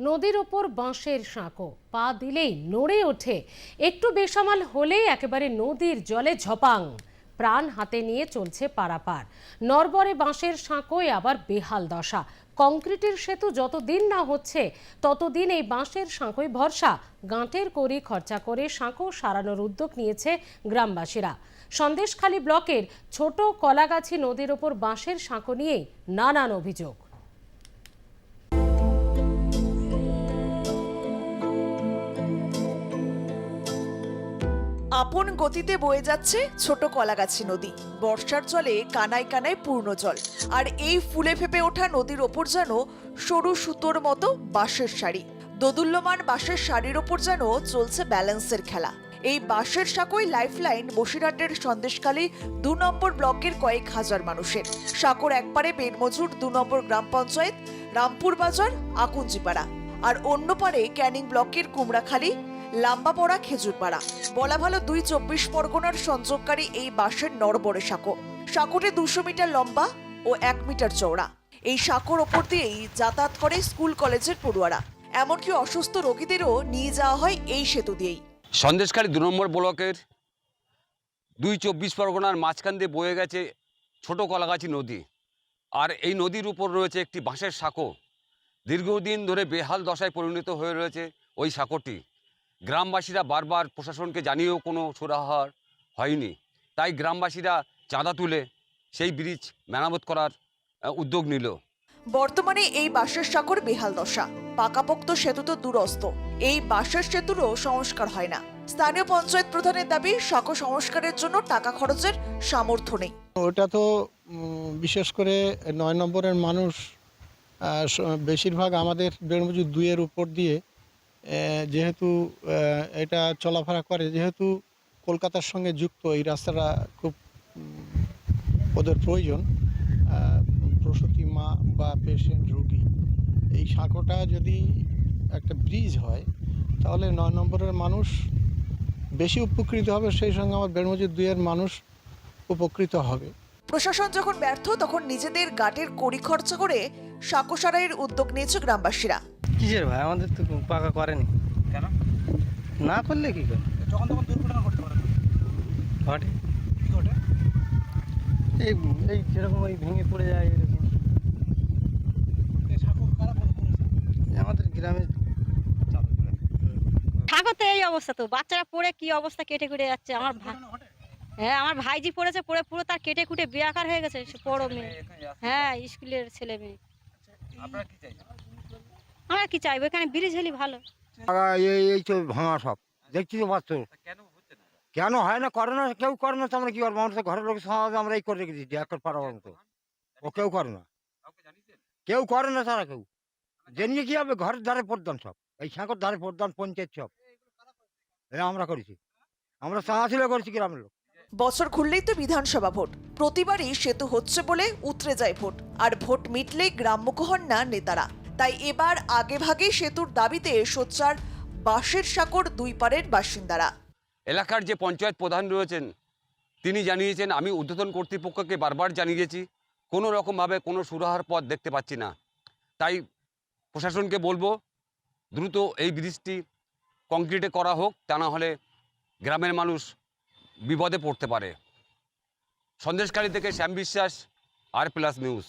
নদীর ওপর বাঁশের সাঁকো। পা দিলেই নড়ে ওঠে। একটু বেসামাল হলেই একেবারে নদীর জলে ঝপাং। প্রাণ হাতে নিয়ে চলছে পারাপার। নরবরে বাঁশের সাঁকোয় আবার বেহাল দশা। কংক্রিটের সেতু যতদিন না হচ্ছে, ততদিন এই বাঁশের সাঁকোয় ভরসা। গাঁটের করি খরচা করে সাঁকো সারানোর উদ্যোগ নিয়েছে গ্রামবাসীরা। সন্দেশখালী ব্লকের ছোট কলাগাছি নদীর ওপর বাঁশের সাঁকো নিয়েই নানান অভিযোগ। আপন গতিতে বয়ে যাচ্ছে ছোট কলাগাছি নদী। বর্ষার জলে কানায় কানায় পূর্ণ জল। আর এই ফুলে ফেপে ওঠা নদীর ওপর যেন সরু সুতোর মতো বাঁশের শাড়ি দোদুল্যমান বাঁশের শাড়ির ওপর যেন চলছে ব্যালেন্সের খেলা। এই বাঁশের সাঁকোই লাইফলাইন বসিরহাটের সন্দেশখালী দু নম্বর ব্লকের কয়েক হাজার মানুষের। সাঁকোর একপারে বেনমজুর দু নম্বর গ্রাম পঞ্চায়েত, রামপুর বাজার, আকুঞ্জিপাড়া। আর অন্য পারে ক্যানিং ব্লকের কুমড়াখালী লাম্বাপড়া খেজুরপাড়া। বলা ভালো দুই চব্বিশ পরগনার সংযোগকারী এই বাঁশের নরবরে সাঁকো। সাঁকোটি দুশো মিটার লম্বা ও এক মিটার চওড়া। এই সাঁকোর ওপর দিয়েই যাতায়াত করে স্কুল, কলেজের পড়ুয়ারা। এমনকি অসুস্থ রোগীদেরও নিয়ে যাওয়া হয় এই সেতু দিয়েই। সন্দেশখালী দু নম্বর ব্লকের দুই চব্বিশ পরগনার মাঝখান দিয়ে বয়ে গেছে ছোট কলাগাছি নদী। আর এই নদীর উপর রয়েছে একটি বাঁশের সাঁকো। দীর্ঘদিন ধরে বেহাল দশায় পরিণত হয়ে রয়েছে ওই সাঁকোটি। গ্রামবাসীরা বারবার প্রশাসনকে জানিয়েও কোনো সুরাহার হয়নি। তাই গ্রামবাসীরা চাঁদা তুলে সেই ব্রিজ মেরামত করার উদ্যোগ নিল। বর্তমানে এই বাঁশের সাঁকোর বেহাল দশা। পাকাপোক্ত সেতু তো দূরস্থ এই বাঁশের সেতুরও সংস্কার হয় না। স্থানীয় পঞ্চায়েত প্রধানের দাবি সাঁকো সংস্কারের জন্য টাকা খরচের সামর্থ্য নেই। ওটা তো বিশেষ করে নয় নম্বরের মানুষ বেশিরভাগ আমাদের বেড়মজুর দুইয়ের উপর দিয়ে যেহেতু এটা চলাফেরা করে, যেহেতু কলকাতার সঙ্গে যুক্ত, এই রাস্তাটা খুব ওদের প্রয়োজন প্রসূতি মা বা পেশেন্ট রোগী, এই সাঁকোটা যদি একটা ব্রিজ হয়, তাহলে নয় নম্বরের মানুষ বেশি উপকৃত হবে, সেই সঙ্গে আমার বেড়মজুর দুইয়ের মানুষ উপকৃত হবে। প্রশাসন যখন ব্যর্থ, তখন নিজেদের গাটের কড়ি খরচা করে সাঁকো সারাইয়ের উদ্যোগ নিয়েছে গ্রামবাসীরা। কিসের ভাই? আমাদের তো পাকা করেনি। কেন? না করলে কি করে? যখন তখন দুর্ঘটনা ঘটতে পারে ঘটে। কি ঘটে? এই এই যেরকম ওই ভেঙে পড়ে যায় এরকম। আমাদের গ্রামে তুলে। এই অবস্থা তো। বাচ্চারা পড়ে কি অবস্থা কেটে কুটে যাচ্ছে? আমার ভাই হ্যাঁ আমার ভাইজি পড়েছে পড়ে পুরো তার কেটে কুটে বেয়াকার হয়ে গেছে। সে বড় মেয়ে। হ্যাঁ স্কুলের ছেলে মেয়ে। আপনারা কি চাইছেন? আমরা কি চাইব? এখানে ব্রিজ হলে ভালো। এই এই তো ভাঙা সব। দেখছি তো পাচ্ছ কেন হচ্ছে না? কেন হয় না? করে না কেউ করে না তো আমরা কি করব? আমরা তো ঘরের লোক সমাজ আমরা এই করে রেখে দিচ্ছি একর পাড়ার মতো ও কেউ করে না। কেউ করে না তারা কেউ। জেনে কি হবে ঘরের ধারে পড়দান সব। এই সাঁকর ধারে পড়দান পঞ্চায়েত সব। এ আমরা করেছি। আমরা চাঁচা করেছি গ্রামের লোক। বছর খুললেই তো বিধানসভা ভোট। প্রতিবারই সেতু হচ্ছে বলে উতরে যায় ভোট। আর ভোট মিটলেই গ্রাম্যক হন না নেতারা। তাই এবার আগে ভাগে সেতুর দাবিতে সোচ্চার বাঁশের সাঁকোর দুই পারের বাসিন্দারা। এলাকার যে পঞ্চায়েত প্রধান রয়েছেন, তিনি জানিয়েছেন, আমি ঊর্ধ্বতন কর্তৃপক্ষকে বারবার জানিয়েছি, কোনো রকমভাবে কোনো সুরাহার পথ দেখতে পাচ্ছি না। তাই প্রশাসনকে বলব, দ্রুত এই ব্রিজটি কংক্রিটে করা হোক, তা না হলে গ্রামের মানুষ বিপদে পড়তে পারে। সন্দেশকারী থেকে শ্যাম বিশ্বাস, আর প্লাস নিউজ।